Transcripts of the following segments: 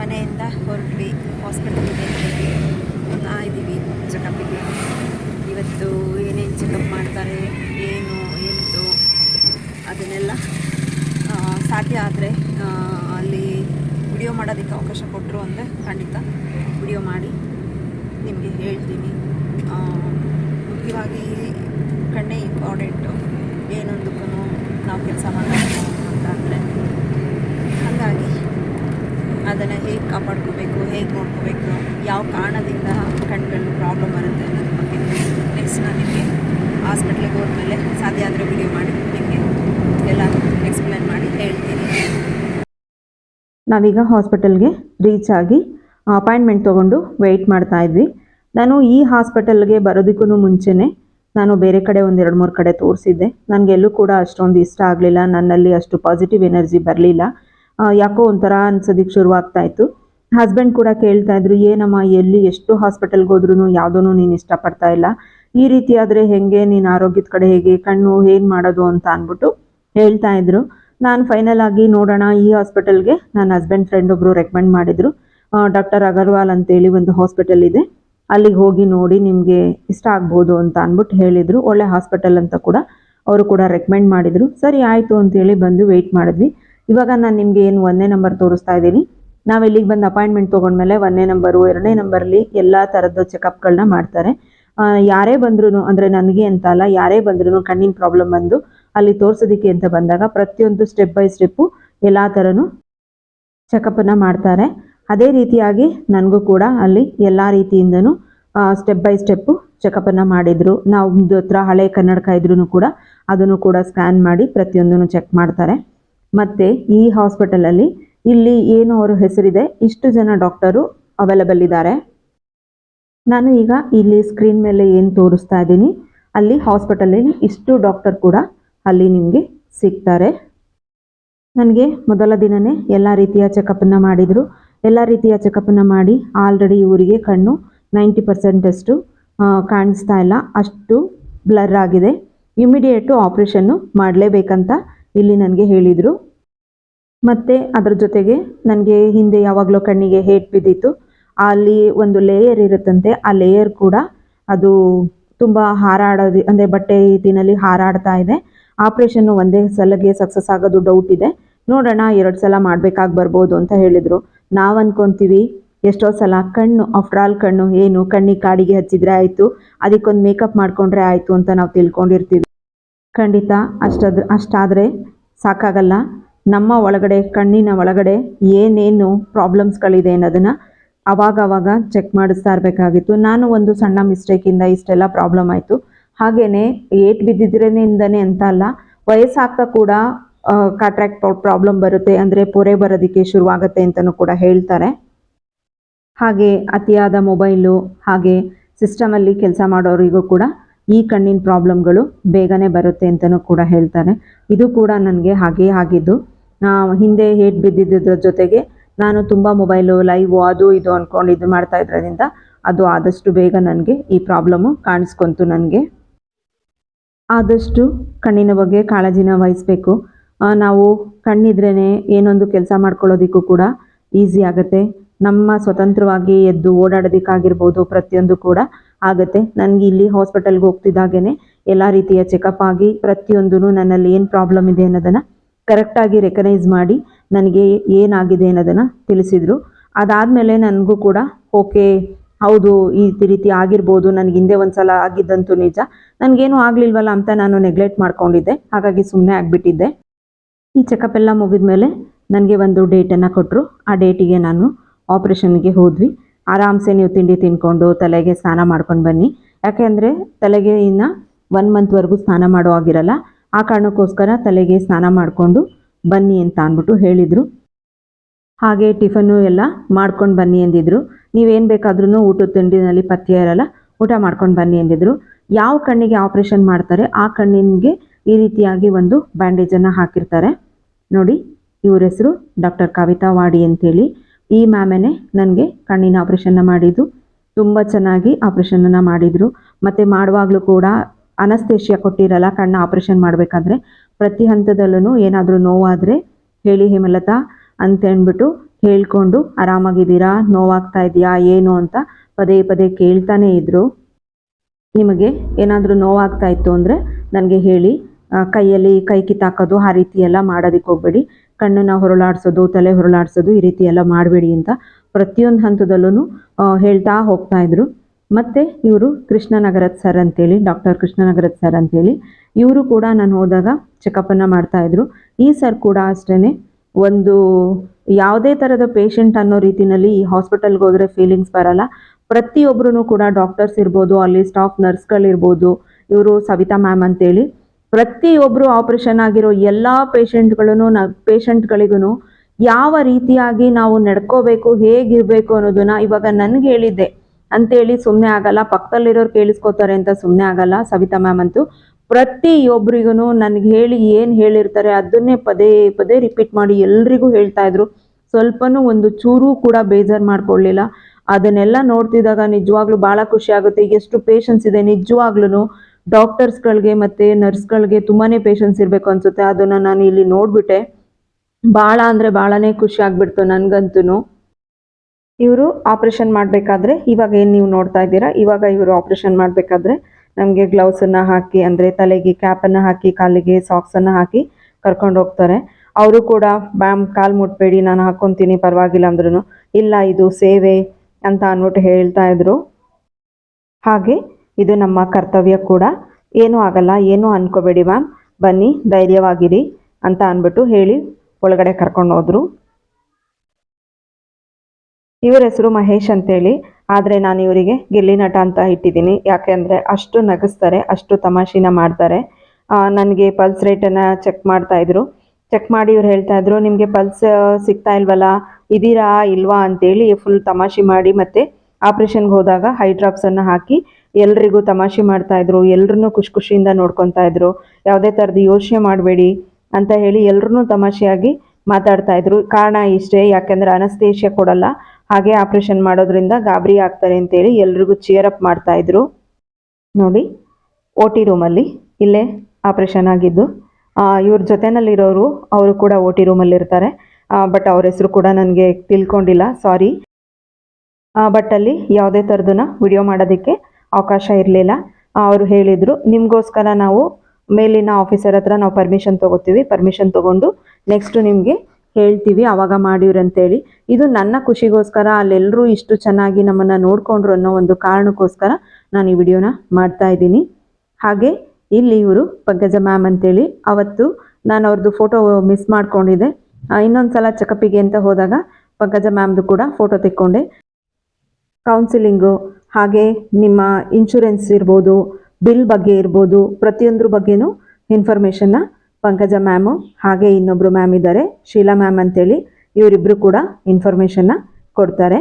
ಮನೆಯಿಂದ ಹೊರಟ್ವಿ ಹಾಸ್ಪಿಟಲ್ಗೆ ಹೋಗ್ತಾ ಇದ್ದೀವಿ ಚೆಕಪ್ಪಿಗೆ ಇವತ್ತು ಏನೇನು ಚೆಕಪ್ ಮಾಡ್ತಾರೆ, ಏನು, ಎಂತು, ಅದನ್ನೆಲ್ಲ ಸಾಧ್ಯ ಆದರೆ ಅಲ್ಲಿ ವಿಡಿಯೋ ಮಾಡೋದಕ್ಕೆ ಅವಕಾಶ ಕೊಟ್ಟರು ಅಂದರೆ ಖಂಡಿತ ವಿಡಿಯೋ ಮಾಡಿ, ನಿಮಗೆ ಹೇಳ್ತೀನಿ. ಮುಖ್ಯವಾಗಿ ಕಣ್ಣೇ ಇಂಪಾರ್ಟೆಂಟು ಏನೊಂದಕ್ಕೂ ನಾವು ಕೆಲಸ ಮಾಡಬೇಕು ಅಂತ ಅಂದರೆ, ಹಾಗಾಗಿ ಅದನ್ನು ಹೇಗೆ ಕಾಪಾಡ್ಕೋಬೇಕು, ಹೇಗೆ ನೋಡ್ಕೋಬೇಕು, ಯಾವ ಕಾರಣದಿಂದ ಕಣ್ಗಳು ಪ್ರಾಬ್ಲಮ್ ಬರುತ್ತೆ ಅನ್ನೋದ್ರ ಬಗ್ಗೆ ನೆಕ್ಸ್ಟ್ ನಾನು ನಿಮಗೆ ಹಾಸ್ಪಿಟ್ಲಿಗೆ ಹೋದ್ಮೇಲೆ ಸಾಧ್ಯ ಆದರೆ ವಿಡಿಯೋ ಮಾಡಿ, ನಿಮಗೆ ಎಲ್ಲ ಎಕ್ಸ್ಪ್ಲೇನ್ ಮಾಡಿ ಹೇಳ್ತೀನಿ. ನಾವೀಗ ಹಾಸ್ಪಿಟಲ್ಗೆ ರೀಚ್ ಆಗಿ ಅಪಾಯಿಂಟ್ಮೆಂಟ್ ತೊಗೊಂಡು ವೆಯ್ಟ್ ಮಾಡ್ತಾ ಇದ್ವಿ. ನಾನು ಈ ಹಾಸ್ಪಿಟಲ್ಗೆ ಬರೋದಕ್ಕೂ ಮುಂಚೆನೇ ನಾನು ಬೇರೆ ಕಡೆ ಒಂದು ಎರಡು ಮೂರು ಕಡೆ ತೋರಿಸಿದ್ದೆ. ನನಗೆಲ್ಲೂ ಕೂಡ ಅಷ್ಟೊಂದು ಇಷ್ಟ ಆಗಲಿಲ್ಲ, ನನ್ನಲ್ಲಿ ಅಷ್ಟು ಪಾಸಿಟಿವ್ ಎನರ್ಜಿ ಬರಲಿಲ್ಲ. ಯಾಕೋ ಒಂಥರ ಅನ್ಸೋದಕ್ಕೆ ಶುರುವಾಗ್ತಾ ಇತ್ತು. ಹಸ್ಬೆಂಡ್ ಕೂಡ ಕೇಳ್ತಾ ಇದ್ರು, ಏನಮ್ಮ, ಎಲ್ಲಿ, ಎಷ್ಟು ಹಾಸ್ಪಿಟಲ್ಗೆ ಹೋದ್ರೂ ಯಾವುದೂ ನೀನು ಇಷ್ಟಪಡ್ತಾ ಇಲ್ಲ. ಈ ರೀತಿ ಆದರೆ ಹೆಂಗೆ, ನೀನು ಆರೋಗ್ಯದ ಕಡೆ ಹೇಗೆ, ಕಣ್ಣು ಏನು ಮಾಡೋದು ಅಂತ ಅಂದ್ಬಿಟ್ಟು ಹೇಳ್ತಾ ಇದ್ರು. ನಾನು ಫೈನಲ್ ಆಗಿ ನೋಡೋಣ, ಈ ಹಾಸ್ಪಿಟಲ್ಗೆ ನನ್ನ ಹಸ್ಬೆಂಡ್ ಫ್ರೆಂಡ್ ಒಬ್ಬರು ರೆಕಮೆಂಡ್ ಮಾಡಿದ್ರು. ಡಾಕ್ಟರ್ ಅಗರ್ವಾಲ್ ಅಂತೇಳಿ ಒಂದು ಹಾಸ್ಪಿಟಲ್ ಇದೆ. ಅಲ್ಲಿಗೆ ಹೋಗಿ ನೋಡಿ ನಿಮಗೆ ಇಷ್ಟ ಆಗ್ಬೋದು ಅಂತ ಅಂದ್ಬಿಟ್ಟು ಹೇಳಿದರು. ಒಳ್ಳೆ ಹಾಸ್ಪಿಟಲ್ ಅಂತ ಕೂಡ ಅವರು ಕೂಡ ರೆಕಮೆಂಡ್ ಮಾಡಿದರು. ಸರಿ, ಆಯಿತು ಅಂತೇಳಿ ಬಂದು ವೆಯ್ಟ್ ಮಾಡಿದ್ವಿ. ಇವಾಗ ನಾನು ನಿಮಗೆ ಏನು ಒಂದೇ ನಂಬರ್ ತೋರಿಸ್ತಾ ಇದ್ದೀನಿ. ನಾವು ಇಲ್ಲಿಗೆ ಬಂದು ಅಪಾಯಿಂಟ್ಮೆಂಟ್ ತೊಗೊಂಡ್ಮೇಲೆ ಒಂದನೇ ನಂಬರು ಎರಡನೇ ನಂಬರ್ಲಿ ಎಲ್ಲ ಥರದ್ದು ಚೆಕಪ್ಗಳನ್ನ ಮಾಡ್ತಾರೆ. ಯಾರೇ ಬಂದ್ರೂ ಅಂದರೆ ನನಗೆ ಅಂತ ಅಲ್ಲ, ಯಾರೇ ಬಂದ್ರೂ ಕಣ್ಣಿನ ಪ್ರಾಬ್ಲಮ್ ಬಂದು ಅಲ್ಲಿ ತೋರಿಸೋದಕ್ಕೆ ಅಂತ ಬಂದಾಗ ಪ್ರತಿಯೊಂದು ಸ್ಟೆಪ್ ಬೈ ಸ್ಟೆಪ್ಪು ಎಲ್ಲ ಥರನೂ ಚೆಕಪ್ಪನ್ನು ಮಾಡ್ತಾರೆ. ಅದೇ ರೀತಿಯಾಗಿ ನನಗೂ ಕೂಡ ಅಲ್ಲಿ ಎಲ್ಲ ರೀತಿಯಿಂದನೂ ಸ್ಟೆಪ್ ಬೈ ಸ್ಟೆಪ್ಪು ಚೆಕಪ್ಪನ್ನು ಮಾಡಿದರು. ನಾವು ಹತ್ರ ಹಳೆ ಕನ್ನಡಕ ಇದ್ರೂ ಕೂಡ ಅದನ್ನು ಕೂಡ ಸ್ಕ್ಯಾನ್ ಮಾಡಿ ಪ್ರತಿಯೊಂದನ್ನು ಚೆಕ್ ಮಾಡ್ತಾರೆ. ಮತ್ತು ಈ ಹಾಸ್ಪಿಟಲಲ್ಲಿ ಇಲ್ಲಿ ಏನು ಅವರ ಹೆಸರಿದೆ, ಇಷ್ಟು ಜನ ಡಾಕ್ಟರು ಅವೈಲಬಲ್ ಇದ್ದಾರೆ. ನಾನು ಈಗ ಇಲ್ಲಿ ಸ್ಕ್ರೀನ್ ಮೇಲೆ ಏನು ತೋರಿಸ್ತಾ ಇದ್ದೀನಿ, ಅಲ್ಲಿ ಹಾಸ್ಪಿಟಲಲ್ಲಿ ಇಷ್ಟು ಡಾಕ್ಟರ್ ಕೂಡ ಅಲ್ಲಿ ನಿಮಗೆ ಸಿಗ್ತಾರೆ. ನನಗೆ ಮೊದಲ ದಿನವೇ ಎಲ್ಲ ರೀತಿಯ ಚೆಕಪ್ಪನ್ನು ಮಾಡಿದರು. ಎಲ್ಲ ರೀತಿಯ ಚೆಕಪ್ಪನ್ನು ಮಾಡಿ ಆಲ್ರೆಡಿ ಇವರಿಗೆ ಕಣ್ಣು ನೈಂಟಿ ಪರ್ಸೆಂಟಷ್ಟು ಕಾಣಿಸ್ತಾ ಇಲ್ಲ. ಅಷ್ಟು ಬ್ಲರ್ ಆಗಿದೆ. ಇಮಿಡಿಯೇಟು ಆಪ್ರೇಷನ್ನು ಮಾಡಲೇಬೇಕಂತ ಇಲ್ಲಿ ನನಗೆ ಹೇಳಿದರು. ಮತ್ತು ಅದರ ಜೊತೆಗೆ ನನಗೆ ಹಿಂದೆ ಯಾವಾಗಲೂ ಕಣ್ಣಿಗೆ ಹೇಟ್ ಬಿದ್ದಿತ್ತು. ಅಲ್ಲಿ ಒಂದು ಲೇಯರ್ ಇರುತ್ತಂತೆ, ಆ ಲೇಯರ್ ಕೂಡ ಅದು ತುಂಬ ಹಾರಾಡೋದು, ಅಂದರೆ ಬಟ್ಟೆ ರೀತಿನಲ್ಲಿ ಹಾರಾಡ್ತಾ ಇದೆ. ಆಪ್ರೇಷನ್ನು ಒಂದೇ ಸಲಗೆ ಸಕ್ಸಸ್ ಆಗೋದು ಡೌಟ್ ಇದೆ. ನೋಡೋಣ, ಎರಡು ಸಲ ಮಾಡಬೇಕಾಗಿ ಬರ್ಬೋದು ಅಂತ ಹೇಳಿದರು. ನಾವು ಅಂದ್ಕೊತೀವಿ ಎಷ್ಟೋ ಸಲ ಕಣ್ಣು ಆಫ್ಟರ್ ಆಲ್ ಕಣ್ಣು ಏನು ಕಣ್ಣಿಗೆ ಕಾಡಿಗೆ ಹಚ್ಚಿದ್ರೆ ಆಯಿತು, ಅದಕ್ಕೊಂದು ಮೇಕಪ್ ಮಾಡಿಕೊಂಡ್ರೆ ಆಯಿತು ಅಂತ ನಾವು ತಿಳ್ಕೊಂಡಿರ್ತೀವಿ. ಖಂಡಿತ ಅಷ್ಟಾದ್ರೆ ಅಷ್ಟಾದರೆ ಸಾಕಾಗಲ್ಲ. ನಮ್ಮ ಒಳಗಡೆ, ಕಣ್ಣಿನ ಒಳಗಡೆ ಏನೇನು ಪ್ರಾಬ್ಲಮ್ಸ್ಗಳಿದೆ ಅನ್ನೋದನ್ನು ಅವಾಗವಾಗ ಅವಾಗ ಚೆಕ್ ಮಾಡಿಸ್ತಾ ಇರಬೇಕಾಗಿತ್ತು. ನಾನು ಒಂದು ಸಣ್ಣ ಮಿಸ್ಟೇಕಿಂದ ಇಷ್ಟೆಲ್ಲ ಪ್ರಾಬ್ಲಮ್ ಆಯಿತು. ಹಾಗೆಯೇ ಏಟ್ ಬಿದ್ದಿದ್ರೇನಿಂದನೇ ಅಂತ ಅಲ್ಲ, ವಯಸ್ಸಾಗ್ತಾ ಕೂಡ ಕಾಟ್ರಾಕ್ಟ್ ಪ್ರಾಬ್ಲಮ್ ಬರುತ್ತೆ. ಅಂದರೆ ಪೊರೆ ಬರೋದಕ್ಕೆ ಶುರುವಾಗುತ್ತೆ ಅಂತಲೂ ಕೂಡ ಹೇಳ್ತಾರೆ. ಹಾಗೆ ಅತಿಯಾದ ಮೊಬೈಲು ಹಾಗೆ ಸಿಸ್ಟಮಲ್ಲಿ ಕೆಲಸ ಮಾಡೋರಿಗೂ ಕೂಡ ಈ ಕಣ್ಣಿನ ಪ್ರಾಬ್ಲಮ್ಗಳು ಬೇಗನೆ ಬರುತ್ತೆ ಅಂತಲೂ ಕೂಡ ಹೇಳ್ತಾರೆ ಇದು ಕೂಡ ನನಗೆ ಹಾಗೇ ಆಗಿದ್ದು ಹಿಂದೆ ಹೇಟ್ ಬಿದ್ದಿದ್ದರ ಜೊತೆಗೆ ನಾನು ತುಂಬ ಮೊಬೈಲು, ಲೈವ್ ಅದು ಇದು ಅಂದ್ಕೊಂಡು ಇದು ಮಾಡ್ತಾ ಇದ್ರಿಂದ ಅದು ಆದಷ್ಟು ಬೇಗ ನನಗೆ ಈ ಪ್ರಾಬ್ಲಮ್ಮು ಕಾಣಿಸ್ಕೊಂತು ನನಗೆ. ಆದಷ್ಟು ಕಣ್ಣಿನ ಬಗ್ಗೆ ಕಾಳಜಿನ ವಹಿಸ್ಬೇಕು. ನಾವು ಕಣ್ಣಿದ್ರೇ ಏನೊಂದು ಕೆಲಸ ಮಾಡ್ಕೊಳ್ಳೋದಕ್ಕೂ ಕೂಡ ಈಸಿ ಆಗುತ್ತೆ. ನಮ್ಮ ಸ್ವತಂತ್ರವಾಗಿ ಎದ್ದು ಓಡಾಡೋದಕ್ಕಾಗಿರ್ಬೋದು ಪ್ರತಿಯೊಂದು ಕೂಡ ಆಗುತ್ತೆ. ನನಗೆ ಇಲ್ಲಿ ಹಾಸ್ಪಿಟಲ್ಗೆ ಹೋಗ್ತಿದ್ದಾಗೇ ಎಲ್ಲ ರೀತಿಯ ಚೆಕಪ್ ಆಗಿ ಪ್ರತಿಯೊಂದೂ ನನ್ನಲ್ಲಿ ಏನು ಪ್ರಾಬ್ಲಮ್ ಇದೆ ಅನ್ನೋದನ್ನು ಕರೆಕ್ಟಾಗಿ ರೆಕಗ್ನೈಸ್ ಮಾಡಿ ನನಗೆ ಏನಾಗಿದೆ ಅನ್ನೋದನ್ನು ತಿಳಿಸಿದರು. ಅದಾದಮೇಲೆ ನನಗೂ ಕೂಡ ಓಕೆ ಹೌದು ಈ ರೀತಿ ಆಗಿರ್ಬೋದು, ನನಗೆ ಹಿಂದೆ ಒಂದು ಸಲ ಆಗಿದ್ದಂತೂ ನಿಜ. ನನಗೇನು ಆಗಲಿಲ್ವಲ್ಲ ಅಂತ ನಾನು ನೆಗ್ಲೆಕ್ಟ್ ಮಾಡ್ಕೊಂಡಿದ್ದೆ. ಹಾಗಾಗಿ ಸುಮ್ಮನೆ ಆಗಿಬಿಟ್ಟಿದ್ದೆ. ಈ ಚೆಕಪ್ ಎಲ್ಲ ಮುಗಿದ ಮೇಲೆ ನನಗೆ ಒಂದು ಡೇಟನ್ನು ಕೊಟ್ಟರು ಆ ಡೇಟಿಗೆ ನಾನು ಆಪ್ರೇಷನ್ಗೆ ಹೋದ್ವಿ. ಆರಾಮ್ಸೆ ನೀವು ತಿಂಡಿ ತಿನ್ಕೊಂಡು ತಲೆಗೆ ಸ್ನಾನ ಮಾಡ್ಕೊಂಡು ಬನ್ನಿ. ಯಾಕೆಂದರೆ ತಲೆಗೆ ಇನ್ನು ಒನ್ ಮಂತ್ವರೆಗೂ ಸ್ನಾನ ಮಾಡೋ ಆಗಿರಲ್ಲ ಆ ಕಾರಣಕ್ಕೋಸ್ಕರ ತಲೆಗೆ ಸ್ನಾನ ಮಾಡಿಕೊಂಡು ಬನ್ನಿ ಅಂತ ಅಂದ್ಬಿಟ್ಟು ಹೇಳಿದರು. ಹಾಗೆ ಟಿಫನ್ನು ಎಲ್ಲ ಮಾಡ್ಕೊಂಡು ಬನ್ನಿ ಎಂದಿದ್ರು. ನೀವೇನು ಬೇಕಾದ್ರೂ ಊಟ ತಿಂಡಿನಲ್ಲಿ ಪಥ್ಯ ಇರಲ್ಲ, ಊಟ ಮಾಡ್ಕೊಂಡು ಬನ್ನಿ ಎಂದಿದ್ರು. ಯಾವ ಕಣ್ಣಿಗೆ ಆಪ್ರೇಷನ್ ಮಾಡ್ತಾರೆ, ಆ ಕಣ್ಣಿಗೆ ಈ ರೀತಿಯಾಗಿ ಒಂದು ಬ್ಯಾಂಡೇಜನ್ನು ಹಾಕಿರ್ತಾರೆ. ನೋಡಿ, ಇವ್ರ ಹೆಸರು ಡಾಕ್ಟರ್ ಕವಿತಾ ವಾಡಿ ಅಂತೇಳಿ. ಈ ಮ್ಯಾಮೇನೆ ನನಗೆ ಕಣ್ಣಿನ ಆಪ್ರೇಷನ್ನ ಮಾಡಿದ್ದು. ತುಂಬ ಚೆನ್ನಾಗಿ ಆಪ್ರೇಷನನ್ನು ಮಾಡಿದರು. ಮತ್ತು ಮಾಡುವಾಗಲೂ ಕೂಡ ಅನಸ್ತೇಷ್ಯ ಕೊಟ್ಟಿರಲ್ಲ, ಕಣ್ಣು ಆಪ್ರೇಷನ್ ಮಾಡಬೇಕಾದ್ರೆ ಪ್ರತಿ ಹಂತದಲ್ಲೂ ಏನಾದರೂ ನೋವಾದರೆ ಹೇಳಿ ಹೇಮಲತಾ ಅಂತ ಅಂದ್ಬಿಟ್ಟು ಹೇಳ್ಕೊಂಡು ಆರಾಮಾಗಿದ್ದೀರಾ? ನೋವಾಗ್ತಾ ಇದೆಯಾ ಏನು ಅಂತ ಪದೇ ಪದೇ ಕೇಳ್ತಾನೆ ಇದ್ದರು ನಿಮಗೆ ಏನಾದರೂ ನೋವಾಗ್ತಾ ಇತ್ತು ಅಂದರೆ ನನಗೆ ಹೇಳಿ ಕೈಯಲ್ಲಿ ಕೈ ಕಿತ್ತಾಕೋದು ಆ ರೀತಿ ಎಲ್ಲ ಮಾಡೋದಕ್ಕೆ ಹೋಗ್ಬೇಡಿ. ಕಣ್ಣನ್ನು ಹೊರಳಾಡ್ಸೋದು, ತಲೆ ಹೊರಳಾಡ್ಸೋದು ಈ ರೀತಿ ಎಲ್ಲ ಮಾಡಬೇಡಿ ಅಂತ ಪ್ರತಿಯೊಂದು ಹಂತದಲ್ಲೂ ಹೇಳ್ತಾ ಹೋಗ್ತಾ ಇದ್ರು. ಮತ್ತು ಇವರು ಕೃಷ್ಣನಗರದ ಸರ್ ಅಂತೇಳಿ, ಡಾಕ್ಟರ್ ಕೃಷ್ಣನಗರದ ಸರ್ ಅಂತೇಳಿ, ಇವರು ಕೂಡ ನಾನು ಹೋದಾಗ ಚೆಕಪ್ಪನ್ನು ಮಾಡ್ತಾಯಿದ್ರು ಈ ಸರ್ ಕೂಡ ಅಷ್ಟೇ ಒಂದು ಯಾವುದೇ ಥರದ ಪೇಷಂಟ್ ಅನ್ನೋ ರೀತಿನಲ್ಲಿ ಈ ಹಾಸ್ಪಿಟಲ್ಗೆ ಹೋದರೆ ಫೀಲಿಂಗ್ಸ್ ಬರಲ್ಲ. ಪ್ರತಿಯೊಬ್ಬರೂ ಕೂಡ ಡಾಕ್ಟರ್ಸ್ ಇರ್ಬೋದು, ಅಲ್ಲಿ ಸ್ಟಾಫ್ ನರ್ಸ್ಗಳಿರ್ಬೋದು ಇವರು ಸವಿತಾ ಮ್ಯಾಮ್ ಅಂತೇಳಿ ಪ್ರತಿಯೊಬ್ಬರು ಆಪರೇಷನ್ ಆಗಿರೋ ಎಲ್ಲ ಪೇಷಂಟ್ಗಳೂ ನ ಪೇಷಂಟ್ಗಳಿಗೂ ಯಾವ ರೀತಿಯಾಗಿ ನಾವು ನಡ್ಕೋಬೇಕು, ಹೇಗಿರಬೇಕು ಅನ್ನೋದನ್ನ ಇವಾಗ ನನಗೆ ಹೇಳಿದ್ದೆ. ಅಂತೇಳಿ ಸುಮ್ಮನೆ ಆಗಲ್ಲ, ಪಕ್ಕದಲ್ಲಿರೋರು ಕೇಳಿಸ್ಕೋತಾರೆ ಅಂತ ಸುಮ್ಮನೆ ಆಗಲ್ಲ ಸವಿತಾ ಮ್ಯಾಮ್ ಅಂತೂ. ಪ್ರತಿಯೊಬ್ಬರಿಗೂ ನನಗೆ ಹೇಳಿ ಏನು ಹೇಳಿರ್ತಾರೆ ಅದನ್ನೇ ಪದೇ ಪದೇ ರಿಪೀಟ್ ಮಾಡಿ ಎಲ್ರಿಗೂ ಹೇಳ್ತಾ ಇದ್ರು. ಸ್ವಲ್ಪನೂ ಒಂದು ಚೂರು ಕೂಡ ಬೇಜಾರು ಮಾಡ್ಕೊಳ್ಳಿಲ್ಲ ಅದನ್ನೆಲ್ಲ ನೋಡ್ತಿದ್ದಾಗ ನಿಜವಾಗ್ಲೂ ಭಾಳ ಖುಷಿ ಆಗುತ್ತೆ. ಎಷ್ಟು ಪೇಷನ್ಸ್ ಇದೆ ನಿಜವಾಗ್ಲೂ ಡಾಕ್ಟರ್ಸ್ಗಳಿಗೆ ಮತ್ತು ನರ್ಸ್ಗಳಿಗೆ ತುಂಬಾ ಪೇಷನ್ಸ್ ಇರಬೇಕು ಅನಿಸುತ್ತೆ. ಅದನ್ನು ನಾನು ಇಲ್ಲಿ ನೋಡಿಬಿಟ್ಟೆ. ಭಾಳ ಅಂದರೆ ಭಾಳನೇ ಖುಷಿ ಆಗಿಬಿಡ್ತು ನನಗಂತೂ ಇವರು ಆಪ್ರೇಷನ್ ಮಾಡಬೇಕಾದ್ರೆ ಇವಾಗ ಏನು ನೀವು ನೋಡ್ತಾ ಇದ್ದೀರಾ? ಇವಾಗ ಇವರು ಆಪ್ರೇಷನ್ ಮಾಡಬೇಕಾದ್ರೆ ನಮಗೆ ಗ್ಲೌಸನ್ನು ಹಾಕಿ, ಅಂದರೆ ತಲೆಗೆ ಕ್ಯಾಪನ್ನು ಹಾಕಿ, ಕಾಲಿಗೆ ಸಾಕ್ಸನ್ನು ಹಾಕಿ ಕರ್ಕೊಂಡು ಹೋಗ್ತಾರೆ. ಅವರು ಕೂಡ ಮ್ಯಾಮ್ ಕಾಲು ಮುಟ್ಬೇಡಿ, ನಾನು ಹಾಕ್ಕೊತೀನಿ ಪರವಾಗಿಲ್ಲ ಅಂದ್ರೂ ಇಲ್ಲ, ಇದು ಸೇವೆ ಅಂತ ಅಂದ್ಬಿಟ್ಟು ಹೇಳ್ತಾ ಇದ್ರು. ಹಾಗೆ ಇದು ನಮ್ಮ ಕರ್ತವ್ಯ ಕೂಡ. ಏನೂ ಆಗಲ್ಲ, ಏನೂ ಅನ್ಕೋಬೇಡಿ ಮ್ಯಾಮ್. ಬನ್ನಿ, ಧೈರ್ಯವಾಗಿರಿ ಅಂತ ಅಂದ್ಬಿಟ್ಟು ಹೇಳಿ ಒಳಗಡೆ ಕರ್ಕೊಂಡು ಹೋದರು. ಇವರ ಹೆಸರು ಮಹೇಶ್ ಅಂತೇಳಿ. ಆದರೆ ನಾನು ಇವರಿಗೆ ಗಿಲ್ಲಿ ನಟ ಅಂತ ಇಟ್ಟಿದ್ದೀನಿ. ಯಾಕೆಂದರೆ ಅಷ್ಟು ನಗಿಸ್ತಾರೆ, ಅಷ್ಟು ತಮಾಷೆನ ಮಾಡ್ತಾರೆ. ನನಗೆ ಪಲ್ಸ್ ರೇಟನ್ನು ಚೆಕ್ ಮಾಡ್ತಾ ಇದ್ರು. ಚೆಕ್ ಮಾಡಿ ಇವ್ರು ಹೇಳ್ತಾ ಇದ್ರು, ನಿಮಗೆ ಪಲ್ಸ್ ಸಿಗ್ತಾ ಇಲ್ವಲ್ಲ? ಇದ್ದೀರಾ ಇಲ್ವಾ? ಅಂತೇಳಿ ಫುಲ್ ತಮಾಷೆ ಮಾಡಿ ಮತ್ತೆ ಆಪ್ರೇಷನ್ಗೆ ಹೋದಾಗ ಹೈ ಡ್ರಾಪ್ಸನ್ನು ಹಾಕಿ ಎಲ್ರಿಗೂ ತಮಾಷೆ ಮಾಡ್ತಾ ಇದ್ರು ಎಲ್ರೂ ಖುಷಿ ಖುಷಿಯಿಂದ ನೋಡ್ಕೊತಾ ಇದ್ರು, ಯಾವುದೇ ಥರದ ಯೋಚನೆ ಮಾಡಬೇಡಿ ಅಂತ ಹೇಳಿ ಎಲ್ರೂ ತಮಾಷೆಯಾಗಿ ಮಾತಾಡ್ತಾ ಇದ್ರು. ಕಾರಣ ಇಷ್ಟೇ, ಯಾಕೆಂದ್ರೆ ಅನಸ್ತೇಷ್ಯ ಕೊಡಲ್ಲ. ಹಾಗೆ ಆಪರೇಷನ್ ಮಾಡೋದ್ರಿಂದ ಗಾಬರಿ ಆಗ್ತಾರೆ ಅಂತೇಳಿ ಎಲ್ರಿಗೂ ಚಿಯರ್ ಅಪ್ ಮಾಡ್ತಾ ಇದ್ರು. ನೋಡಿ ಓ ಟಿ ರೂಮಲ್ಲಿ ಇಲ್ಲೇ ಆಪ್ರೇಷನ್ ಆಗಿದ್ದು. ಇವ್ರ ಜೊತೆನಲ್ಲಿರೋರು ಅವರು ಕೂಡ ಓ ಟಿ ರೂಮಲ್ಲಿ ಇರ್ತಾರೆ. ಬಟ್ ಅವ್ರ ಹೆಸರು ಕೂಡ ನನಗೆ ತಿಳ್ಕೊಂಡಿಲ್ಲ ಸಾರಿ ಬಟ್ ಅಲ್ಲಿ ಯಾವುದೇ ಥರದನ್ನ ವಿಡಿಯೋ ಮಾಡೋದಕ್ಕೆ ಅವಕಾಶ ಇರಲಿಲ್ಲ. ಅವರು ಹೇಳಿದರು, ನಿಮಗೋಸ್ಕರ ನಾವು ಮೇಲಿನ ಆಫೀಸರ್ ಹತ್ರ ನಾವು ಪರ್ಮಿಷನ್ ತೊಗೋತೀವಿ ಪರ್ಮಿಷನ್ ತೊಗೊಂಡು ನೆಕ್ಸ್ಟ್ ನಿಮಗೆ ಹೇಳ್ತೀವಿ ಆವಾಗ ಮಾಡಿವ್ರಿ ಅಂತೇಳಿ. ಇದು ನನ್ನ ಖುಷಿಗೋಸ್ಕರ ಅಲ್ಲೆಲ್ಲರೂ ಇಷ್ಟು ಚೆನ್ನಾಗಿ ನಮ್ಮನ್ನು ನೋಡಿಕೊಂಡ್ರು ಅನ್ನೋ ಒಂದು ಕಾರಣಕ್ಕೋಸ್ಕರ ನಾನು ಈ ವಿಡಿಯೋನ ಮಾಡ್ತಾ ಇದ್ದೀನಿ. ಹಾಗೆ ಇಲ್ಲಿ ಇವರು ಪಂಕಜ ಮ್ಯಾಮ್ ಅಂತೇಳಿ, ಅವತ್ತು ನಾನು ಅವ್ರದ್ದು ಫೋಟೋ ಮಿಸ್ ಮಾಡ್ಕೊಂಡಿದ್ದೆ. ಇನ್ನೊಂದು ಸಲ ಚೆಕಪ್ಪಿಗೆ ಅಂತ ಹೋದಾಗ ಪಂಕಜ ಮ್ಯಾಮ್ದು ಕೂಡ ಫೋಟೋ ತೆಕ್ಕೊಂಡೆ. ಕೌನ್ಸಿಲಿಂಗು ಹಾಗೆ ನಿಮ್ಮ ಇನ್ಶೂರೆನ್ಸ್ ಇರ್ಬೋದು ಬಿಲ್ ಬಗ್ಗೆ ಇರ್ಬೋದು, ಪ್ರತಿಯೊಂದ್ರ ಬಗ್ಗೆನೂ ಇನ್ಫಾರ್ಮೇಷನ್ನ ಪಂಕಜ ಮ್ಯಾಮು ಹಾಗೆ ಇನ್ನೊಬ್ಬರು ಮ್ಯಾಮ್ ಇದ್ದಾರೆ ಶೀಲಾ ಮ್ಯಾಮ್ ಅಂತೇಳಿ ಇವರಿಬ್ಬರು ಕೂಡ ಇನ್ಫಾರ್ಮೇಷನ್ನ ಕೊಡ್ತಾರೆ.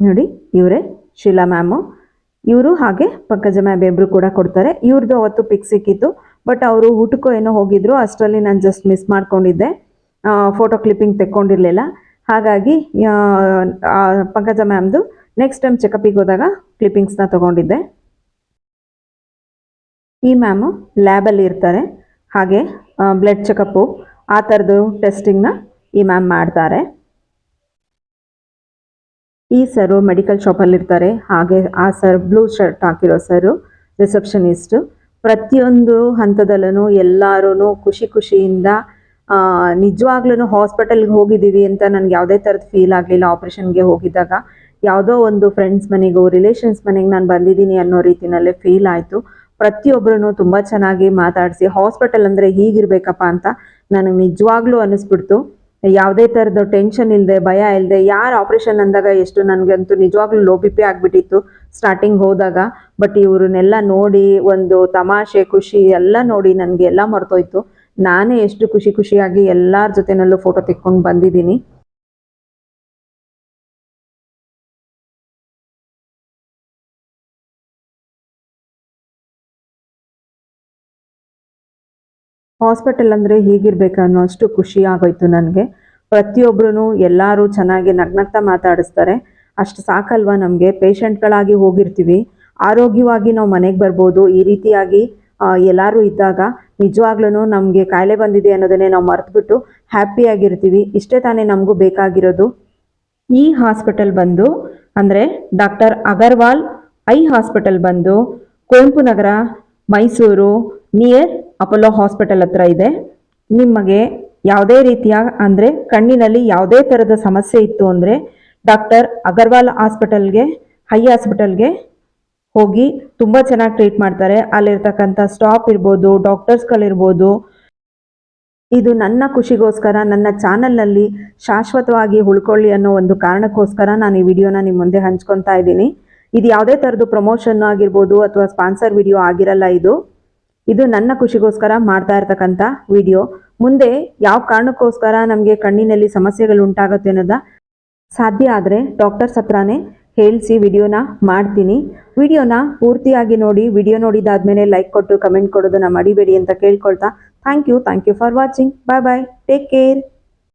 ನೋಡಿ, ಇವರೇ ಶೀಲಾ ಮ್ಯಾಮು ಇವರು ಹಾಗೆ ಪಂಕಜ ಮ್ಯಾಮ್ ಇಬ್ಬರು ಕೂಡ ಕೊಡ್ತಾರೆ. ಇವ್ರದ್ದು ಅವತ್ತು ಪಿಕ್ ಸಿಕ್ಕಿತ್ತು ಬಟ್ ಅವರು ಊಟಕ್ಕೂ ಏನೋ ಹೋಗಿದ್ರು, ಅಷ್ಟರಲ್ಲಿ ನಾನು ಜಸ್ಟ್ ಮಿಸ್ ಮಾಡ್ಕೊಂಡಿದ್ದೆ. ಫೋಟೋ ಕ್ಲಿಪ್ಪಿಂಗ್ ತೆಕ್ಕೊಂಡಿರಲಿಲ್ಲ. ಹಾಗಾಗಿ ಪಂಕಜ ಮ್ಯಾಮ್ದು ನೆಕ್ಸ್ಟ್ ಟೈಮ್ ಚೆಕಪ್ಪಿಗೆ ಹೋದಾಗ ಕ್ಲಿಪ್ಪಿಂಗ್ಸ್ನ ತೊಗೊಂಡಿದ್ದೆ. ಈ ಮ್ಯಾಮು ಲ್ಯಾಬಲ್ಲಿ ಇರ್ತಾರೆ. ಹಾಗೆ ಬ್ಲಡ್ ಚೆಕಪ್ಪು ಆ ಥರದ್ದು ಟೆಸ್ಟಿಂಗ್ನ ಈ ಮ್ಯಾಮ್ ಮಾಡ್ತಾರೆ. ಈ ಸರು ಮೆಡಿಕಲ್ ಶಾಪಲ್ಲಿರ್ತಾರೆ ಹಾಗೆ, ಆ ಸರ್ ಬ್ಲೂ ಶರ್ಟ್ ಹಾಕಿರೋ ಸರು ರಿಸೆಪ್ಷನಿಸ್ಟು ಪ್ರತಿಯೊಂದು ಹಂತದಲ್ಲೂ ಎಲ್ಲರೂ ಖುಷಿ ಖುಷಿಯಿಂದ ನಿಜವಾಗ್ಲೂ ಹಾಸ್ಪಿಟಲ್ಗೆ ಹೋಗಿದ್ದೀವಿ ಅಂತ ನನಗೆ ಯಾವುದೇ ಥರದ ಫೀಲ್ ಆಗಲಿಲ್ಲ. ಆಪ್ರೇಷನ್ಗೆ ಹೋಗಿದ್ದಾಗ ಯಾವುದೋ ಒಂದು ಫ್ರೆಂಡ್ಸ್ ಮನೆಗೋ ರಿಲೇಷನ್ಸ್ ಮನೆಗೆ ನಾನು ಬಂದಿದ್ದೀನಿ ಅನ್ನೋ ರೀತಿನಲ್ಲೇ ಫೀಲ್ ಆಯಿತು. ಪ್ರತಿಯೊಬ್ಬರೂ ತುಂಬ ಚೆನ್ನಾಗಿ ಮಾತಾಡಿಸಿ ಹಾಸ್ಪಿಟಲ್ ಅಂದರೆ ಹೀಗಿರ್ಬೇಕಪ್ಪ ಅಂತ ನನಗೆ ನಿಜವಾಗ್ಲೂ ಅನ್ನಿಸ್ಬಿಡ್ತು ಯಾವುದೇ ಥರದ ಟೆನ್ಷನ್ ಇಲ್ಲದೆ ಭಯ ಇಲ್ಲದೆ ಯಾರು ಆಪ್ರೇಷನ್ ಅಂದಾಗ ಎಷ್ಟು ನನಗಂತೂ ನಿಜವಾಗ್ಲೂ ಲೋ ಬಿ ಪಿ ಆಗಿಬಿಟ್ಟಿತ್ತು ಸ್ಟಾರ್ಟಿಂಗ್ ಹೋದಾಗ. ಬಟ್ ಇವ್ರನ್ನೆಲ್ಲ ನೋಡಿ, ಒಂದು ತಮಾಷೆ, ಖುಷಿ ಎಲ್ಲ ನೋಡಿ ನನಗೆ ಎಲ್ಲ ಮರ್ತೋಯ್ತು. ನಾನೇ ಎಷ್ಟು ಖುಷಿ ಖುಷಿಯಾಗಿ ಎಲ್ಲರ ಜೊತೆನಲ್ಲೂ ಫೋಟೋ ತೆಕ್ಕೊಂಡು ಬಂದಿದ್ದೀನಿ. ಹಾಸ್ಪಿಟಲ್ ಅಂದರೆ ಹೀಗಿರ್ಬೇಕು ಅನ್ನೋ ಅಷ್ಟು ಖುಷಿ ಆಗೋಯ್ತು ನನಗೆ. ಪ್ರತಿಯೊಬ್ಬರೂ ಎಲ್ಲರೂ ಚೆನ್ನಾಗಿ ನಗ್ನಗ್ತಾ ಮಾತಾಡಿಸ್ತಾರೆ. ಅಷ್ಟು ಸಾಕಲ್ವಾ ನಮಗೆ? ಪೇಷಂಟ್ಗಳಾಗಿ ಹೋಗಿರ್ತೀವಿ. ಆರೋಗ್ಯವಾಗಿ ನಾವು ಮನೆಗೆ ಬರ್ಬೋದು. ಈ ರೀತಿಯಾಗಿ ಎಲ್ಲರೂ ಇದ್ದಾಗ ನಿಜವಾಗ್ಲೂ ನಮಗೆ ಕಾಯಿಲೆ ಬಂದಿದೆ ಅನ್ನೋದನ್ನೇ ನಾವು ಮರೆತುಬಿಟ್ಟು ಹ್ಯಾಪಿಯಾಗಿರ್ತೀವಿ. ಇಷ್ಟೇ ತಾನೇ ನಮಗೂ ಬೇಕಾಗಿರೋದು. ಈ ಹಾಸ್ಪಿಟಲ್ ಬಂದು, ಅಂದರೆ ಡಾಕ್ಟರ್ ಅಗರ್ವಾಲ್ ಐ ಹಾಸ್ಪಿಟಲ್ ಬಂದು Kuvempu Nagar, Mysore, near Apollo hospital ಹತ್ರ ಇದೆ. ನಿಮಗೆ ಯಾವುದೇ ರೀತಿಯ ಅಂದರೆ ಕಣ್ಣಿನಲ್ಲಿ ಯಾವುದೇ ಥರದ ಸಮಸ್ಯೆ ಇತ್ತು ಅಂದರೆ ಡಾಕ್ಟರ್ ಅಗರ್ವಾಲ್ ಹಾಸ್ಪಿಟಲ್ಗೆ, ಹೈ ಹಾಸ್ಪಿಟಲ್ಗೆ ಹೋಗಿ ತುಂಬ ಚೆನ್ನಾಗಿ ಟ್ರೀಟ್ ಮಾಡ್ತಾರೆ. ಅಲ್ಲಿರ್ತಕ್ಕಂಥ ಸ್ಟಾಫ್ ಇರ್ಬೋದು, ಡಾಕ್ಟರ್ಸ್ಗಳಿರ್ಬೋದು. ಇದು ನನ್ನ ಖುಷಿಗೋಸ್ಕರ, ನನ್ನ ಚಾನಲ್ನಲ್ಲಿ ಶಾಶ್ವತವಾಗಿ ಉಳ್ಕೊಳ್ಳಿ ಅನ್ನೋ ಒಂದು ಕಾರಣಕ್ಕೋಸ್ಕರ ನಾನು ಈ ವಿಡಿಯೋನ ನಿಮ್ಮ ಮುಂದೆ ಹಂಚ್ಕೊತಾ ಇದ್ದೀನಿ. ಇದು ಯಾವುದೇ ಥರದ್ದು ಪ್ರಮೋಷನ್ ಆಗಿರ್ಬೋದು ಅಥವಾ ಸ್ಪಾನ್ಸರ್ ವಿಡಿಯೋ ಆಗಿರಲ್ಲ ಇದು. ಇದು ನನ್ನ ಖುಷಿಗೋಸ್ಕರ ಮಾಡ್ತಾ ಇರ್ತಕ್ಕಂಥ ವಿಡಿಯೋ. ಮುಂದೆ ಯಾವ ಕಾರಣಕ್ಕೋಸ್ಕರ ನಮಗೆ ಕಣ್ಣಿನಲ್ಲಿ ಸಮಸ್ಯೆಗಳು ಉಂಟಾಗುತ್ತೆ ಅನ್ನೋದ ಸಾಧ್ಯ ಆದರೆ ಡಾಕ್ಟರ್ಸ್ ಹತ್ರನೇ ಹೇಳಿಸಿ ವಿಡಿಯೋನ ಮಾಡ್ತೀನಿ. ವಿಡಿಯೋನ ಪೂರ್ತಿಯಾಗಿ ನೋಡಿ, ವಿಡಿಯೋ ನೋಡಿದಾದ್ಮೇಲೆ ಲೈಕ್ ಕೊಟ್ಟು ಕಮೆಂಟ್ ಕೊಡೋದನ್ನ ಮಡಿಬೇಡಿ ಅಂತ ಕೇಳ್ಕೊಳ್ತಾ. Thank you thank you for watching bye bye take care